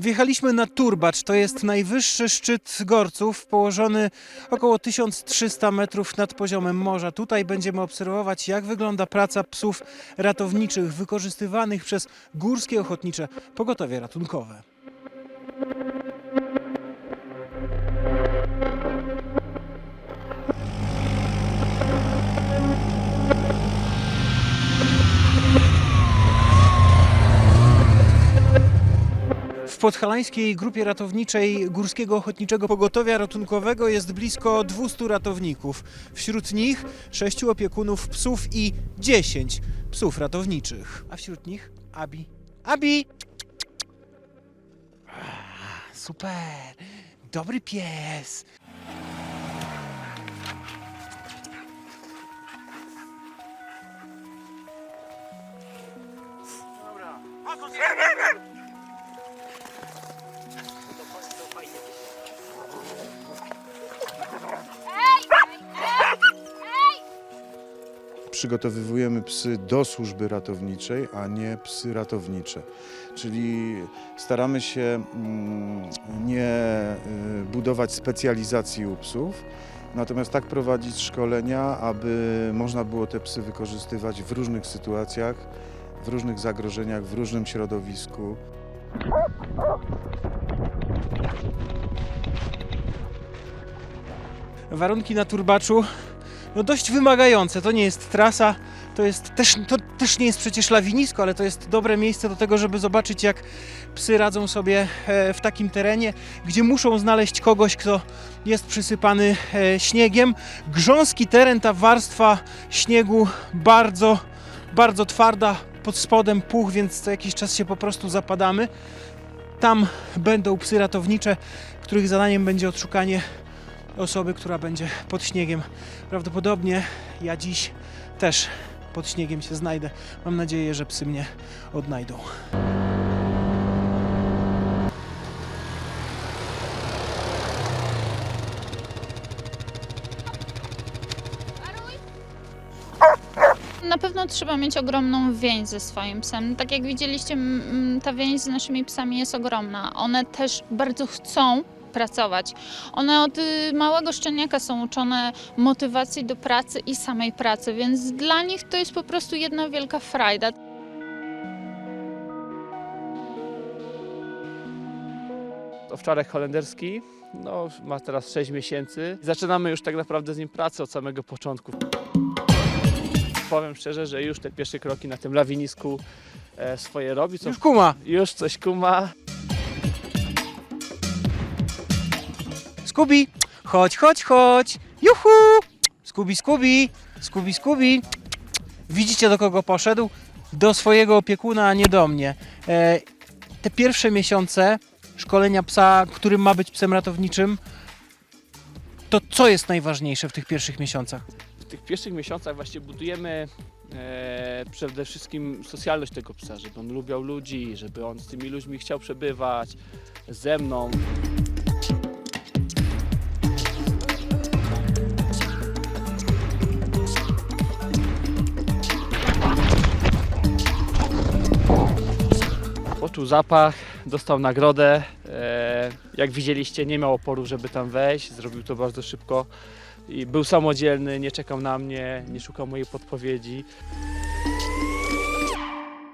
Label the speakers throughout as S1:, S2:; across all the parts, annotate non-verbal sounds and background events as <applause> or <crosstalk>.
S1: Wjechaliśmy na Turbacz, to jest najwyższy szczyt Gorców, położony około 1300 metrów nad poziomem morza. Tutaj będziemy obserwować, jak wygląda praca psów ratowniczych wykorzystywanych przez górskie ochotnicze pogotowie ratunkowe. Podhalańskiej grupie ratowniczej Górskiego Ochotniczego Pogotowia Ratunkowego jest blisko 200 ratowników. Wśród nich 6 opiekunów psów i 10 psów ratowniczych. A wśród nich Abi. Abi! Super! Dobry pies!
S2: Przygotowywujemy psy do służby ratowniczej, a nie psy ratownicze. Czyli staramy się mm, nie y, budować specjalizacji u psów, natomiast tak prowadzić szkolenia, aby można było te psy wykorzystywać w różnych sytuacjach, w różnych zagrożeniach, w różnym środowisku.
S1: warunki na turbaczu no dość wymagające. To nie jest trasa, to, jest też, to też nie jest przecież lawinisko, ale to jest dobre miejsce do tego, żeby zobaczyć, jak psy radzą sobie e, w takim terenie, gdzie muszą znaleźć kogoś, kto jest przysypany e, śniegiem. Grząski teren, ta warstwa śniegu bardzo, bardzo twarda, pod spodem puch, więc co jakiś czas się po prostu zapadamy. Tam będą psy ratownicze, których zadaniem będzie odszukanie osoby, która będzie pod śniegiem. Prawdopodobnie ja dziś też pod śniegiem się znajdę. Mam nadzieję, że psy mnie odnajdą.
S3: Na pewno trzeba mieć ogromną więź ze swoim psem. Tak jak widzieliście, ta więź z naszymi psami jest ogromna. One też bardzo chcą pracować. One od y, małego szczeniaka są uczone motywacji do pracy i samej pracy, więc dla nich to jest po prostu jedna wielka frajda.
S4: Owczarek holenderski, no, ma teraz 6 miesięcy. Zaczynamy już tak naprawdę z nim pracę od samego początku. Powiem szczerze, że już te pierwsze kroki na tym lawinisku e, swoje robi. Co,
S1: Już kuma!
S4: już coś kuma.
S1: Skubi! Chodź, chodź, chodź! Juhu! Skubi, skubi! Skubi, skubi! Widzicie do kogo poszedł? Do swojego opiekuna, a nie do mnie. E, te pierwsze miesiące szkolenia psa, którym ma być psem ratowniczym, to co jest najważniejsze w tych pierwszych miesiącach?
S4: W tych pierwszych miesiącach właśnie budujemy e, przede wszystkim socjalność tego psa, żeby on lubiał ludzi, żeby on z tymi ludźmi chciał przebywać, ze mną. Poczuł zapach, dostał nagrodę. E, jak widzieliście, nie miał oporu, żeby tam wejść. Zrobił to bardzo szybko i był samodzielny, nie czekał na mnie, nie szukał mojej podpowiedzi.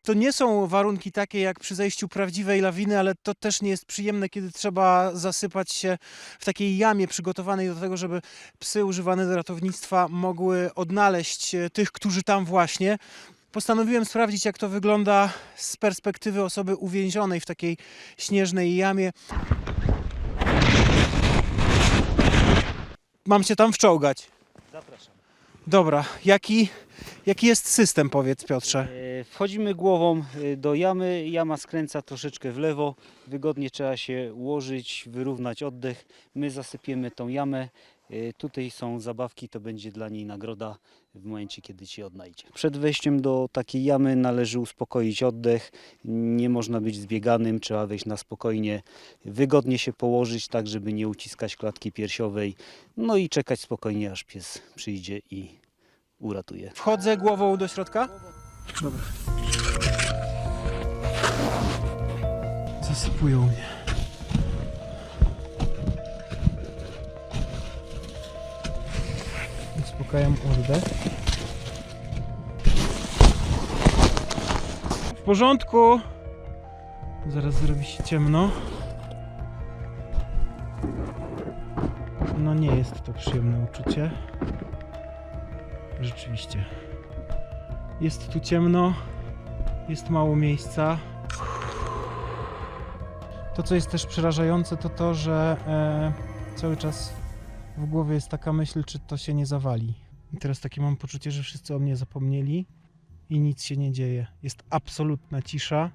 S1: To nie są warunki takie jak przy zejściu prawdziwej lawiny, ale to też nie jest przyjemne, kiedy trzeba zasypać się w takiej jamie przygotowanej do tego, żeby psy używane do ratownictwa mogły odnaleźć e, tych, którzy tam właśnie. Postanowiłem sprawdzić, jak to wygląda z perspektywy osoby uwięzionej w takiej śnieżnej jamie. Mam się tam wczołgać.
S5: Zapraszam.
S1: Dobra, jaki, jaki jest system, powiedz Piotrze?
S5: E, Wchodzimy głową e, do jamy. Jama skręca troszeczkę w lewo. Wygodnie trzeba się ułożyć, wyrównać oddech. My zasypiemy tą jamę. E, Tutaj są zabawki, to będzie dla niej nagroda w momencie, kiedy cię odnajdzie. Przed wejściem do takiej jamy należy uspokoić oddech. Nie można być zbieganym, trzeba wejść na spokojnie, wygodnie się położyć, tak żeby nie uciskać klatki piersiowej. No i czekać spokojnie, aż pies przyjdzie i uratuje.
S1: Wchodzę głową do środka? Dobra. Zasypują mnie. Uspokajam oddech. W porządku. Zaraz zrobi się ciemno. No nie jest to przyjemne uczucie. Rzeczywiście. Jest tu ciemno, jest mało miejsca. To, co jest też przerażające, to to, że e, cały czas w głowie jest taka myśl, czy to się nie zawali. I teraz takie mam poczucie, że wszyscy o mnie zapomnieli i nic się nie dzieje. Jest absolutna cisza.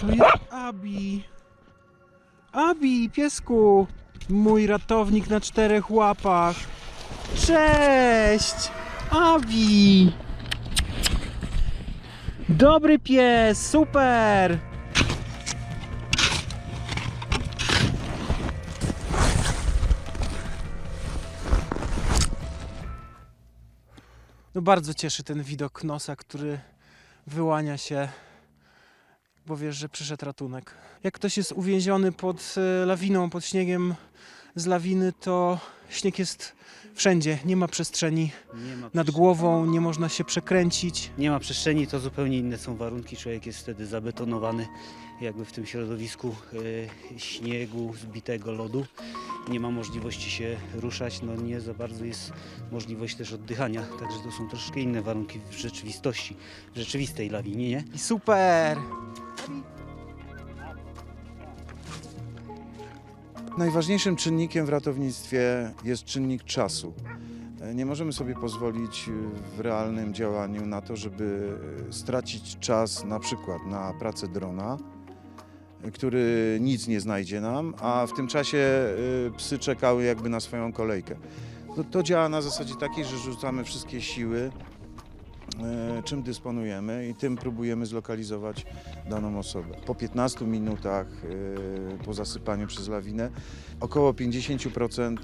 S1: To jest Abi. Abi, piesku. Mój ratownik na czterech łapach. Cześć! Abi! Dobry pies, super! No bardzo cieszy ten widok nosa, który wyłania się bo wiesz, że przyszedł ratunek. Jak ktoś jest uwięziony pod e, lawiną, pod śniegiem z lawiny, to śnieg jest wszędzie, nie ma przestrzeni
S5: Nie ma
S1: nad głową, nie można się przekręcić.
S5: Nie ma przestrzeni, to zupełnie inne są warunki. Człowiek jest wtedy zabetonowany jakby w tym środowisku e, śniegu, zbitego lodu. Nie ma możliwości się ruszać, no nie za bardzo jest możliwość też oddychania. Także to są troszkę inne warunki w rzeczywistości, w rzeczywistej lawinie, nie?
S1: I super!
S2: Najważniejszym czynnikiem w ratownictwie jest czynnik czasu. Nie możemy sobie pozwolić e, w realnym działaniu na to, żeby e, stracić czas na przykład na pracę drona, e, który nic nie znajdzie nam, a w tym czasie psy czekały jakby na swoją kolejkę. To, to działa na zasadzie takiej, że rzucamy wszystkie siły, czym dysponujemy i tym próbujemy zlokalizować daną osobę. Po 15 minutach e, po zasypaniu przez lawinę około 50%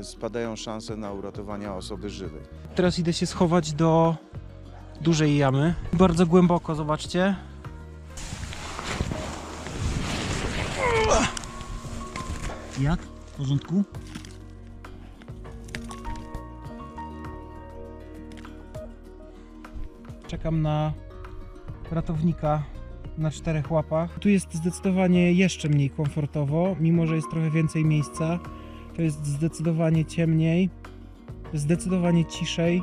S2: e, spadają szanse na uratowanie osoby żywej.
S1: Teraz idę się schować do dużej jamy. Bardzo głęboko, zobaczcie.
S5: Jak? W porządku?
S1: Czekam na ratownika na czterech łapach. Tu jest zdecydowanie jeszcze mniej komfortowo, mimo że jest trochę więcej miejsca. To jest zdecydowanie ciemniej, zdecydowanie ciszej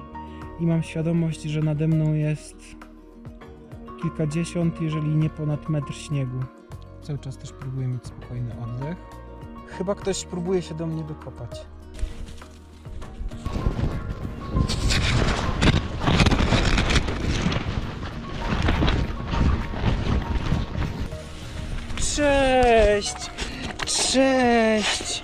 S1: i mam świadomość, że nade mną jest kilkadziesiąt, jeżeli nie ponad metr śniegu. Cały czas też próbuję mieć spokojny oddech. Chyba ktoś próbuje się do mnie dokopać. Cześć! Cześć!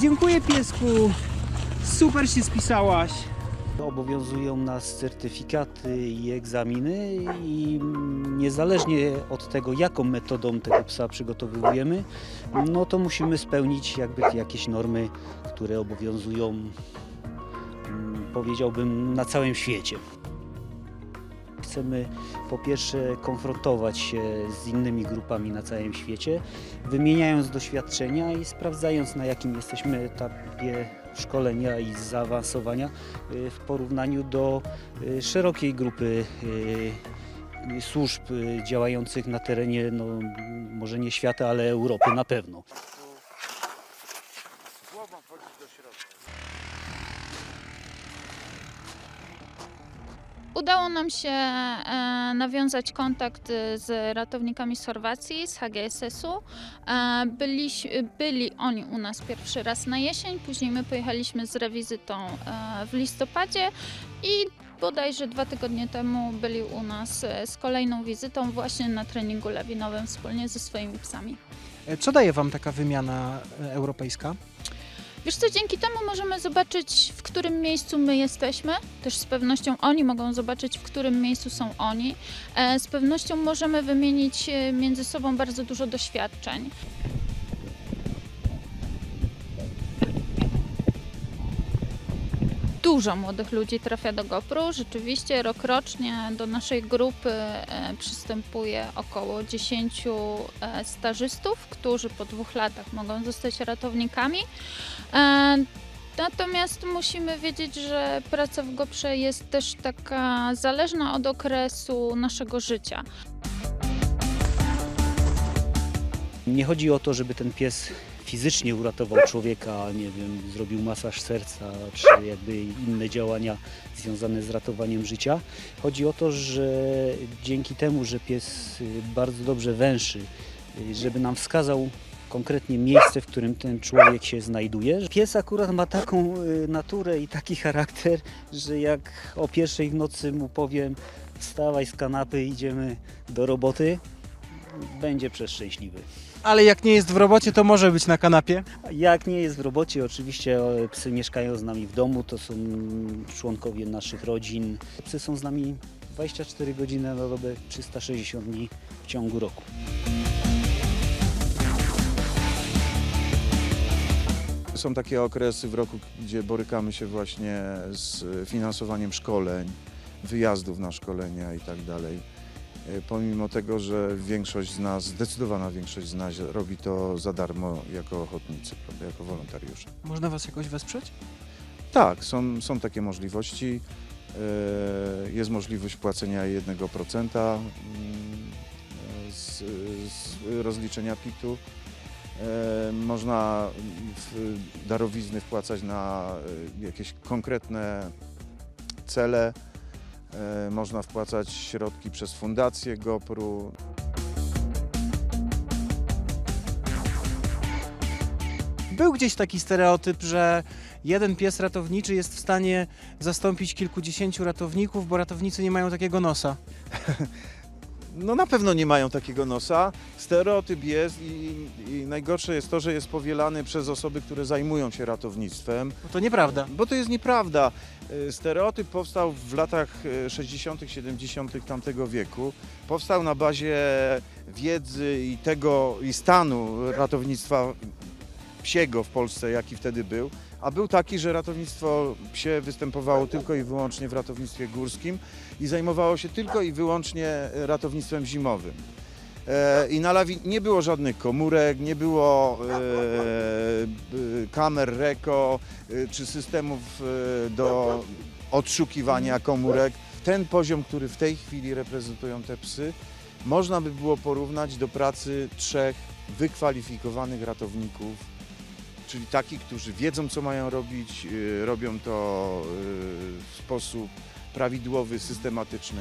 S1: Dziękuję piesku! Super się spisałaś!
S5: Obowiązują nas certyfikaty i egzaminy i niezależnie od tego, jaką metodą tego psa przygotowujemy, no to musimy spełnić jakby jakieś normy, które obowiązują, mm, powiedziałbym, na całym świecie. Chcemy po pierwsze konfrontować się z innymi grupami na całym świecie, wymieniając doświadczenia i sprawdzając na jakim jesteśmy etapie szkolenia i zaawansowania y, w porównaniu do y, szerokiej grupy y, służb działających na terenie, no, może nie świata, ale Europy na pewno.
S3: Udało nam się e, nawiązać kontakt e, z ratownikami z Chorwacji, z HGSS-u. E, byliś, byli oni u nas pierwszy raz na jesień, później my pojechaliśmy z rewizytą w listopadzie i bodajże dwa tygodnie temu byli u nas z kolejną wizytą właśnie na treningu lawinowym wspólnie ze swoimi psami.
S1: Co daje Wam taka wymiana europejska?
S3: Wiesz co, dzięki temu możemy zobaczyć, w którym miejscu my jesteśmy. Też z pewnością oni mogą zobaczyć, w którym miejscu są oni. E, Z pewnością możemy wymienić e, między sobą bardzo dużo doświadczeń. Dużo młodych ludzi trafia do GoPro. Rzeczywiście rokrocznie do naszej grupy e, przystępuje około 10 e, stażystów, którzy po dwóch latach mogą zostać ratownikami. E, Natomiast musimy wiedzieć, że praca w GoPrze jest też taka zależna od okresu naszego życia.
S5: Nie chodzi o to, żeby ten pies fizycznie uratował człowieka, nie wiem, zrobił masaż serca, czy jakby inne działania związane z ratowaniem życia. Chodzi o to, że dzięki temu, że pies bardzo dobrze węszy, żeby nam wskazał konkretnie miejsce, w którym ten człowiek się znajduje. Pies akurat ma taką y, naturę i taki charakter, że jak o pierwszej w nocy mu powiem wstawaj z kanapy, idziemy do roboty, będzie przeszczęśliwy.
S1: Ale jak nie jest w robocie, to może być na kanapie.
S5: Jak nie jest w robocie, oczywiście e, psy mieszkają z nami w domu, to są członkowie naszych rodzin. Psy są z nami 24 godziny na dobę, 360 dni w ciągu roku.
S2: Są takie okresy w roku, gdzie borykamy się właśnie z finansowaniem szkoleń, wyjazdów na szkolenia i tak dalej. E, Pomimo tego, że większość z nas, zdecydowana większość z nas robi to za darmo jako ochotnicy, prawda, jako wolontariusze.
S1: Można Was jakoś wesprzeć?
S2: Tak, są, są takie możliwości. E, Jest możliwość płacenia 1% mm, z, z rozliczenia PIT-u. Można darowizny wpłacać na e, jakieś konkretne cele. Można wpłacać środki przez fundację GoPru.
S1: Był gdzieś taki stereotyp, że jeden pies ratowniczy jest w stanie zastąpić kilkudziesięciu ratowników, bo ratownicy nie mają takiego nosa. <laughs>
S2: No na pewno nie mają takiego nosa. Stereotyp jest i, i najgorsze jest to, że jest powielany przez osoby, które zajmują się ratownictwem.
S1: Bo to nieprawda.
S2: Bo to jest nieprawda. Y, Stereotyp powstał w latach y, 60., 70. tamtego wieku. Powstał na bazie wiedzy i tego i stanu ratownictwa psiego w Polsce, jaki wtedy był. A był taki, że ratownictwo psie występowało tylko i wyłącznie w ratownictwie górskim i zajmowało się tylko i wyłącznie ratownictwem zimowym. E, I na lawi nie było żadnych komórek, nie było e, kamer RECO e, czy systemów e, do odszukiwania komórek. Ten poziom, który w tej chwili reprezentują te psy, można by było porównać do pracy trzech wykwalifikowanych ratowników, czyli takich, którzy wiedzą, co mają robić, e, robią to e, w sposób prawidłowy, systematyczny.